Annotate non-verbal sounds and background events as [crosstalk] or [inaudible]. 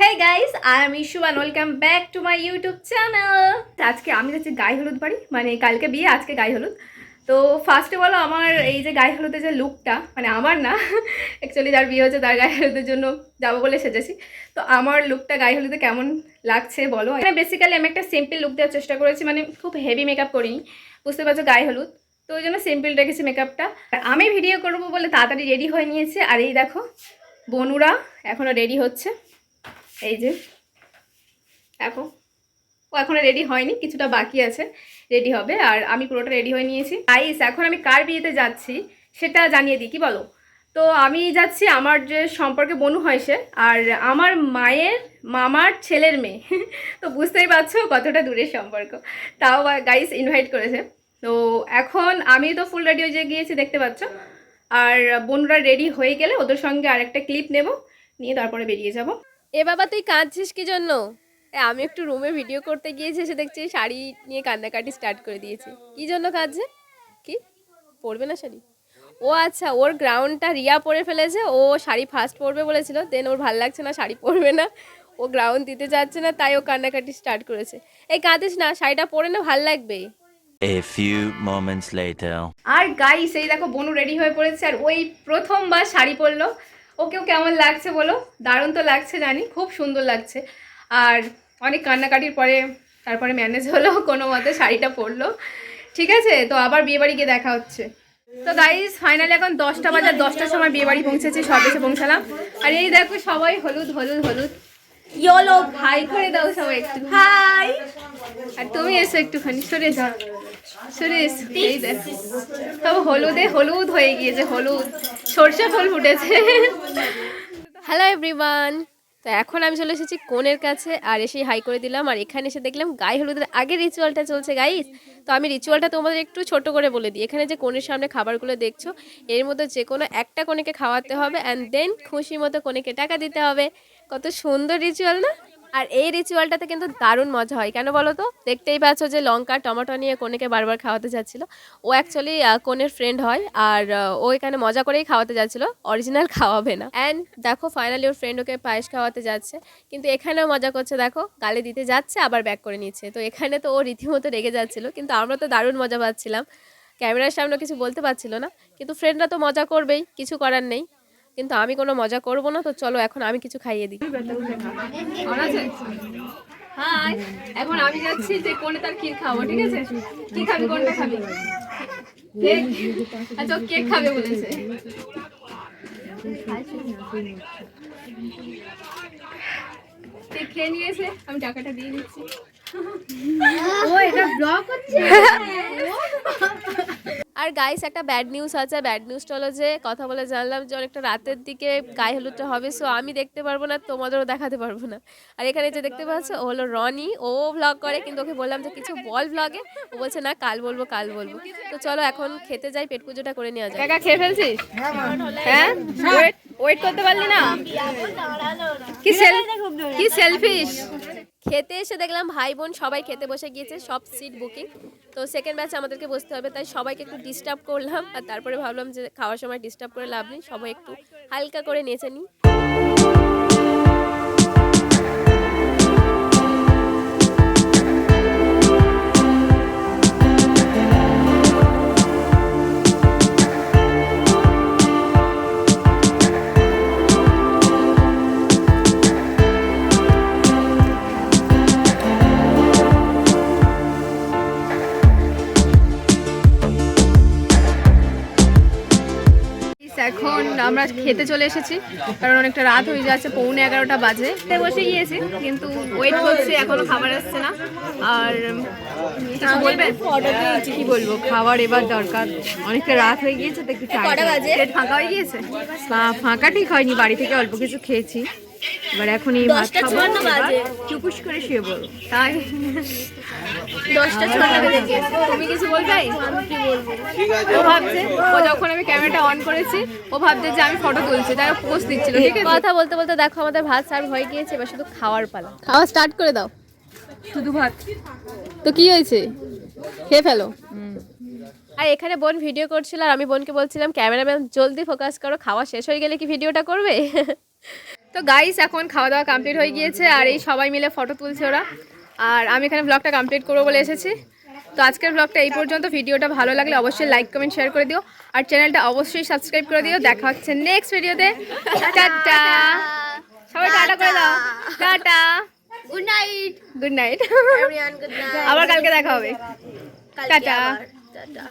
Hey guys I am issue and welcome back to my YouTube channel আজকে আমি যাচ্ছি গায়ে হলুদ বাড়ি মানে কালকে বিয়ে, আজকে গায়ে হলুদ। তো ফার্স্টে বলো আমার এই যে গায়ে হলুদের যে লুকটা মানে আমার না [laughs] অ্যাকচুয়ালি যার বিয়ে হচ্ছে তার গায়ে হলুদের জন্য যাব বলে সেজেছি। তো আমার লুকটা গায়ে হলুদে কেমন লাগছে বলো? এখানে বেসিক্যালি আমি একটা সিম্পল লুক দেওয়ার চেষ্টা করেছি মানে খুব হেভি মেকআপ করিনি, বুঝতে পারছ গায়ে হলুদ। তো ওই জন্য সিম্পল রেখেছি মেকআপটা আমি ভিডিও করব বলে তাড়াতাড়ি রেডি হয়ে নিয়েছে, আর এই দেখো, বনুরা এখনও রেডি হচ্ছে। এই যে, দেখো। ও এখনও রেডি হয়নি, কিছুটা বাকি আছে রেডি হবে। আর আমি পুরোটা রেডি হয়ে নিয়েছি। আইস এখন আমি কার বিয়েতে যাচ্ছি, সেটা জানিয়ে দিই, কি বলো? তো আমি যাচ্ছি আমার যে সম্পর্কে বনু হয় সে, আর আমার মায়ের মামার ছেলের মেয়ে। তো বুঝতেই পারছ কতটা দূরের সম্পর্ক। তাও গাইস ইনভাইট করেছে। তো এখন আমি তো ফুল রেডি হয়ে গিয়েছি, দেখতে পাচ্ছ। আর বোনরা রেডি হয়ে গেলে ওদের সঙ্গে আরেকটা ক্লিপ নেব, নিয়ে তারপরে বেরিয়ে যাব। এ বাবা তুই কাঁদছিস কি জন্য? এ, আমি একটু রুমে ভিডিও করতে গিয়েছি এসে দেখছি শাড়ি নিয়ে কান্নাকাটি স্টার্ট করে দিয়েছে। কি জন্য কাঁদছে? কি? পরবে না শাড়ি? ও আচ্ছা ওর গ্রাউন্ডটা রিয়া পরে ফেলেছে ও শাড়ি ফার্স্ট পরবে বলেছিল দেন ওর ভালো লাগছে না শাড়ি পরবে না। ও গ্রাউন্ড দিতে যাচ্ছে না তাই ও কান্নাকাটি স্টার্ট করেছে। এই কাঁদিস না শাড়িটা পরে না ভালো লাগবে। A few moments later. আর গাইস এই দেখো বনু রেডি হয়ে পড়েছে আর ওই প্রথমবার শাড়ি পরলো। ওকেও কেমন লাগছে বলো? দারুণ তো লাগছে জানি খুব সুন্দর লাগছে। আর অনেক কান্নাকাটির পরে তারপরে ম্যানেজ হলো কোনো মতে শাড়িটা পরলো। ঠিক আছে? তো আবার বিয়েবাড়ি গিয়ে দেখা হচ্ছে। তো গাইস ফাইনালি এখন দশটা বাজার দশটার সময় বিয়েবাড়ি পৌঁছেছি সব এসে পৌঁছালাম। আর এই দেখো সবাই হলুদ হলুদ হলুদ। ইয়োলো। ভাই করে দাও সবাই একটু। হাই আর তুমি এসো একটুখানি সরে যাও। এসো এই হলুদে হলুদ হয়ে গিয়েছে, হলুদ। সর্ষে ফুল ফুটেছে। হ্যালো এভরিওয়ান তো এখন আমি চলে এসেছি কোণের কাছে, আর এসে হাই করে দিলাম, আর এখানে এসে দেখলাম গায়ে হলুদের আগে রিচুয়ালটা চলছে গাইস তো আমি রিচুয়ালটা তোমাদের একটু ছোট করে বলে দিই। এখানে যে কোণের সামনে খাবারগুলো দেখছ, এর মধ্যে যে কোনো একটা কোণেকে খাওয়াতে হবে অ্যান্ড দেন খুশি মতো কোণেকে টাকা দিতে হবে। কত সুন্দর রিচুয়াল না? আর এই রিচুয়ালটাতে কিন্তু দারুণ মজা হয়। কেন বলো তো দেখতেই পাচ্ছ যে লঙ্কা, টমেটো নিয়ে কোনেকে বারবার খাওয়াতে যাচ্ছিল। ও অ্যাকচুয়ালি কোনের ফ্রেন্ড হয় আর ও এখানে মজা করেই খাওয়াতে যাচ্ছিল। অরিজিনাল [laughs] খাওয়াবে না। অ্যান্ড দেখো ফাইনালি ওর ফ্রেন্ড ওকে পায়েস খাওয়াতে যাচ্ছে। কিন্তু এখানেও মজা করছে, দেখো, গালে দিতে যাচ্ছে, আবার ব্যাক করে নিচ্ছে। তো এখানে তো ও রীতিমতো রেগে যাচ্ছিল। কিন্তু আমরা তো দারুণ মজা পাচ্ছিলাম। ক্যামেরার সামনে কিছু বলতে পারছিল না। কিন্তু ফ্রেন্ডরা তো মজা করবেই, কিছু করার নেই। কিন্তু আমি কোনো মজা করব না তো চলো এখন আমি কিছু খাইয়ে দিই। হাই এখন আমি যাচ্ছি যে কোনে তার ক্ষীর খাব ঠিক আছে? কি খাবি কোনটা খাবি? কেক? আচ্ছা কেক খাবে বলেছে। কেক খেয়ে নিয়েছে আমি টাকাটা দিয়ে দিচ্ছি। ও এটা ব্লগ হচ্ছে? আর গাইস একটা ব্যাড নিউজ আছে। ব্যাড নিউজটা হলো যে কথা বলে জানলাম যে অনেকটা রাতের দিকে গায়ে হলুদটা হবে সো আমি দেখতে পারব না তোমাদেরও দেখাতে পারব না। আর এখানে যে দেখতে পাচ্ছ ও হলো রনি ও ভ্লগ করে কিন্তু ওকে বললাম যে কিছু বল ভ্লগে ও বলছে না কাল বলব কাল বলব। তো চলো এখন খেতে যাই পেট পুজোটা করে নেওয়া যায় একা খেয়ে ফেলছিস? হ্যাঁ ওয়েট ওয়েট করতে পারলি না? কি সেল কি সেলফিশ খেতে এসে দেখলাম ভাই বোন সবাই খেতে বসে গিয়েছে, সব সিট বুকিং তো সেকেন্ড ব্যাচে আমাদেরকে বসতে হবে, তাই সবাইকে একটু ডিস্টার্ব করলাম, আর তারপরে ভাবলাম যে খাওয়ার সময় ডিস্টার্ব করে লাভ নেই, সবাই একটু হালকা করে নেচে নিই। আমরা খেতে চলে এসেছি কারণ অনেকটা রাত হয়ে যাচ্ছে পৌনে এগারোটা বাজে। বসে গিয়েছি কিন্তু ওয়েট করছি এখনও খাবার আসছে না। আর কিছু বলবেন? কি বলব খাবার এবার দরকার। অনেকটা রাত হয়ে গিয়েছে তো একটু ফাঁকা হয়ে গিয়েছে? ফাঁকা ঠিক হয়নি বাড়ি থেকে অল্প কিছু খেয়েছি। এবার এখন এই ভাত খাব চুপুস করে শুয়ে তাই? দশটা ছটা বেজে। তুমি কিছু বলবে? ও ভাবছে ও যখন আমি ক্যামেরাটা অন করেছি ও ভাবছে যে আমি ফটো তুলছি তাই পোস্ট দিচ্ছিল ঠিক আছে? কথা বলতে বলতে দেখো আমাদের ভাত সার্ভ হয়ে গিয়েছে এবার শুধু খাওয়ার পালা। খাওয়া স্টার্ট করে দাও। শুধু ভাত। তো কি হয়েছে? খেয়ে ফেলো। আর এখানে বোন ভিডিও করছিল আর আমি বোনকে বলছিলাম ক্যামেরাম্যান জলদি ফোকাস করো খাওয়া শেষ হয়ে গেলে কি ভিডিওটা করবে? তো গাইস এখন খাওয়া দাওয়া কমপ্লিট হয়ে গিয়েছে আর এই সবাই মিলে ফটো তুলছে ওরা। আর আমি এখানে ব্লগটা কমপ্লিট করব বলে এসেছি। তো আজকের ব্লগটা এই পর্যন্ত। ভিডিওটা ভালো লাগলে অবশ্যই লাইক কমেন্ট শেয়ার করে দিও। আর চ্যানেলটা অবশ্যই সাবস্ক্রাইব করে দিও। দেখা হচ্ছে নেক্সট ভিডিওতে টাটা। সবাই টাটা করে দাও। Tata. Good night good night আবার কালকে দেখা হবে। টাটা। টাটা।